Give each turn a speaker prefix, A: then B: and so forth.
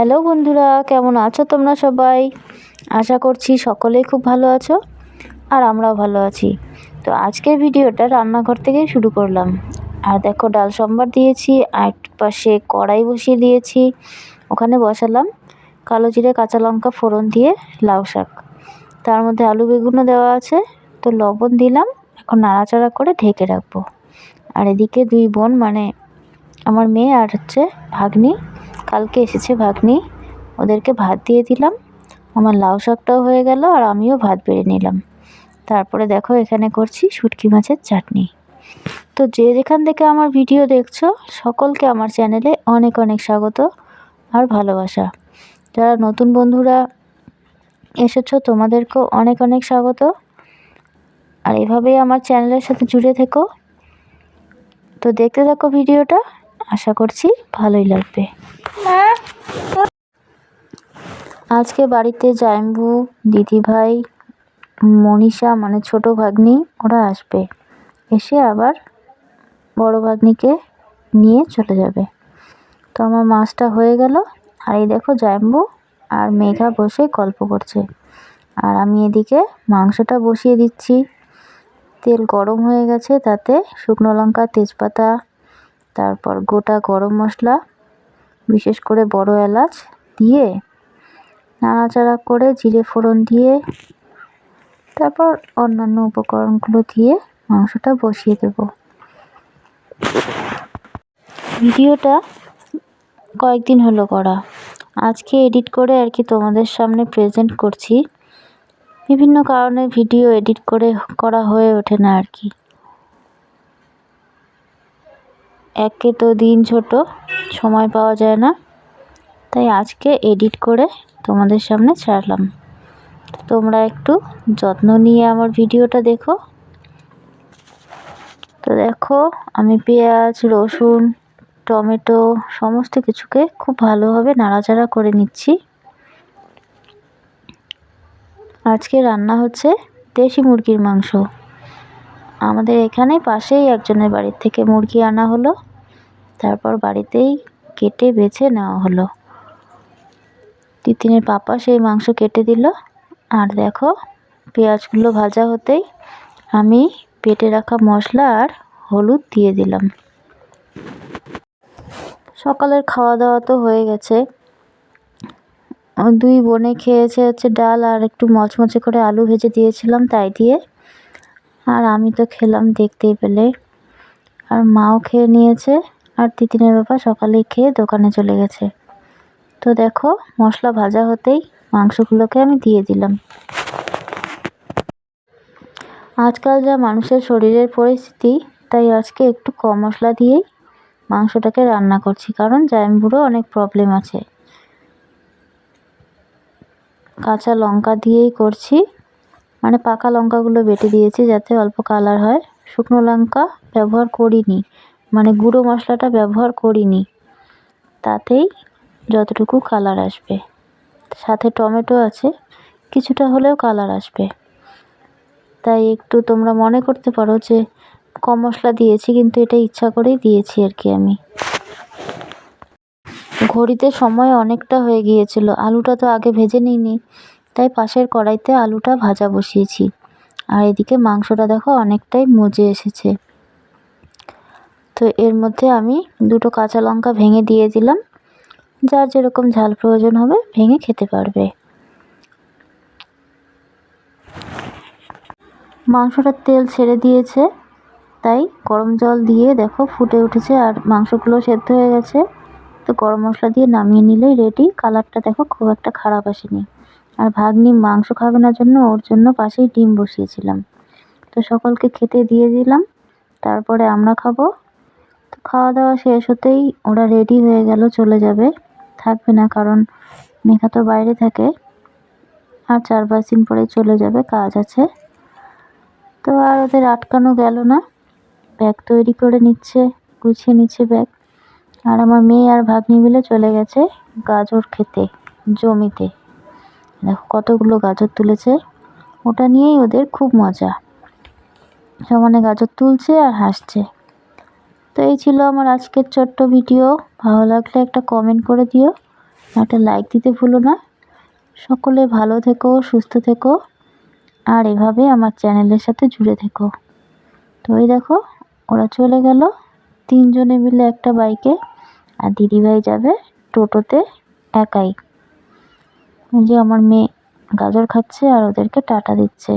A: Hello বন্ধুরা, কেমন আছো তোমরা সবাই? আশা করছি সকলেই খুব ভালো আছো আর আমরাও ভালো আছি। তো আজকের ভিডিওটা রান্নাঘর থেকেই শুরু করলাম। আর দেখো, ডাল সম্বার দিয়েছি, আর পাশে কড়াই বসিয়ে দিয়েছি। ওখানে বসালাম কালো জিরে, কাঁচা লঙ্কা, ফোড়ন দিয়ে লাউ শাক। তার মধ্যে আলু বেগুনও দেওয়া আছে। তো লবণ দিলাম, এখন নাড়াচাড়া করে ঢেকে রাখব। আর এদিকে দুই বোন মানে আমার মেয়ে আর হচ্ছে ভাগ্নি কালকে এসেছে ভাগ্নি। ওদেরকে ভাত দিয়ে দিলাম। আমার লাউ শাকটাও হয়ে গেল আর আমিও ভাত বেড়ে নিলাম। তারপরে দেখো এখানে করছি শুটকি মাছের চাটনি। তো যে যেখান থেকে আমার ভিডিও দেখছ, সকলকে আমার চ্যানেলে অনেক অনেক স্বাগত আর ভালোবাসা। যারা নতুন বন্ধুরা এসেছ, তোমাদেরকেও অনেক অনেক স্বাগত। আর এভাবেই আমার চ্যানেলের সাথে জুড়ে থেকো। তো দেখতে থাকো ভিডিওটা। আশা করছি ভালোই লাগবে। আজকে বাড়িতে জায়ম্বু দিদিভাই, মনীষা মানে ছোট ভাগ্নি, ওরা আসবে। এসে আবার বড় ভাগ্নিকে নিয়ে চলে যাবে। তো আমার মাছটা হয়ে গেল। আর এই দেখো জায়ম্বু আর মেঘা বসে গল্প করছে। আর আমি এদিকে মাংসটা বসিয়ে দিচ্ছি। তেল গরম হয়ে গেছে তাতে শুকনো লঙ্কা, তেজপাতা, তারপর গোটা গরম মশলা বিশেষ করে বড় এলাচ দিয়ে নাড়াচাড়া করে জিরে ফোড়ন দিয়ে তারপর অন্যান্য উপকরণগুলো দিয়ে মাংসটা বসিয়ে দেব। ভিডিওটা কয়েকদিন হলো করা। আজকে এডিট করে আর কি তোমাদের সামনে প্রেজেন্ট করছি। বিভিন্ন কারণে ভিডিও এডিট করে করা হয়ে ওঠে না আর কি। একে তো দিন ছোট। সময় পাওয়া যায় না। তাই আজকে এডিট করে তোমাদের সামনে ছাড়লাম। তোমরা একটু যত্ন নিয়ে আমার ভিডিওটা দেখো। তো দেখো, আমি পেঁয়াজ, রসুন, টমেটো সমস্ত কিছুকে খুব ভালোভাবে নাড়াচাড়া করে নিচ্ছি। আজকে রান্না হচ্ছে দেশি মুরগির মাংস। আমাদের এখানে পাশেই একজনের বাড়ির থেকে মুরগি আনা হলো। তারপর বাড়িতেই কেটে বেছে নেওয়া হলো। তিতিনের পাপা সেই মাংস কেটে দিল। আর দেখো, পেঁয়াজগুলো ভাজা হতেই আমি পেটে রাখা মশলা আর হলুদ দিয়ে দিলাম। সকালের খাওয়া দাওয়া তো হয়ে গেছে। দুই বোনে খেয়েছে হচ্ছে ডাল আর একটু মচমচে করে আলু ভেজে দিয়েছিলাম তাই দিয়ে। আর আমি তো খেলাম দেখতেই পেলে। আর মাও খেয়ে নিয়েছে। আর তিতিনের বাবা সকালেই খেয়ে দোকানে চলে গেছে। তো দেখো, মশলা ভাজা হতেই মাংসগুলোকে আমি দিয়ে দিলাম। আজকাল যা মানুষের শরীরের পরিস্থিতি, তাই আজকে একটু কম মশলা দিয়েই মাংসটাকে রান্না করছি, কারণ জায়ম্বুরও অনেক প্রবলেম আছে। কাঁচা লঙ্কা দিয়েই করছি। মানে পাকা লঙ্কাগুলো বেটে দিয়েছি যাতে অল্প কালার হয়। শুকনো লঙ্কা ব্যবহার করিনি। মানে গুঁড়ো মশলাটা ব্যবহার করিনি। তাতেই যতটুকু কালার আসবে। সাথে টমেটো আছে, কিছুটা হলেও কালার আসবে। তাই একটু তোমরা মনে করতে পারো যে কম মশলা দিয়েছি, কিন্তু এটা ইচ্ছা করেই দিয়েছি আর কি আমি। ঘড়িতে সময় অনেকটা হয়ে গিয়েছিল। আলুটা তো আগে ভেজে নিইনি, তাই পাশের কড়াইতে আলুটা ভাজা বসিয়েছি। আর এদিকে মাংসটা দেখো অনেকটাই মজে এসেছে। তো এর মধ্যে আমি দুটো কাঁচা লঙ্কা ভেঙে দিয়ে দিলাম। যার যেরকম ঝাল প্রয়োজন হবে, ভেঙে খেতে পারবে। মাংসটার তেল ছেড়ে দিয়েছে, তাই গরম জল দিয়ে দেখো ফুটে উঠেছে আর মাংসগুলো সেদ্ধ হয়ে গেছে। তো গরম মশলা দিয়ে নামিয়ে নিলেই রেডি কালারটা দেখো খুব একটা খারাপ আসেনি। আর ভাগ্নি মাংস খাবে না জন্য ওর জন্য পাশেই ডিম বসিয়েছিলাম। তো সকলকে খেতে দিয়ে দিলাম। তারপরে আমরা খাব খাওয়া দাওয়া শেষ হতেই ওরা রেডি হয়ে গেল, চলে যাবে। থাকবে না কারণ মেঘা তো বাইরে থাকে। আর চার পাঁচ দিন পরে চলে যাবে, কাজ আছে। তো আর ওদের আটকানো গেল না। ব্যাগ তৈরি করে নিচ্ছে, গুছিয়ে নিচ্ছে ব্যাগ। আর আমার মেয়ে আর ভাগ্নি মিলে চলে গেছে গাজর খেতে, জমিতে। দেখো কতগুলো গাজর তুলেছে। ওটা নিয়েই ওদের খুব মজা। সমানে গাজর তুলছে আর হাসছে। তো এই ছিল আমার আজকের ছোট্ট ভিডিও। ভালো লাগলে একটা কমেন্ট করে দিও, একটা লাইক দিতে ভুলো না। সকলে ভালো থেকো, সুস্থ থেকো, আর এভাবে আমার চ্যানেলের সাথে জুড়ে থেকো। তো ওই দেখো, ওরা চলে গেল। তিনজনে মিলে একটা বাইকে আর দিদিভাই যাবে টোটোতে একাই। যে আমার মেয়ে গাজর খাচ্ছে আর ওদেরকে টাটা দিচ্ছে।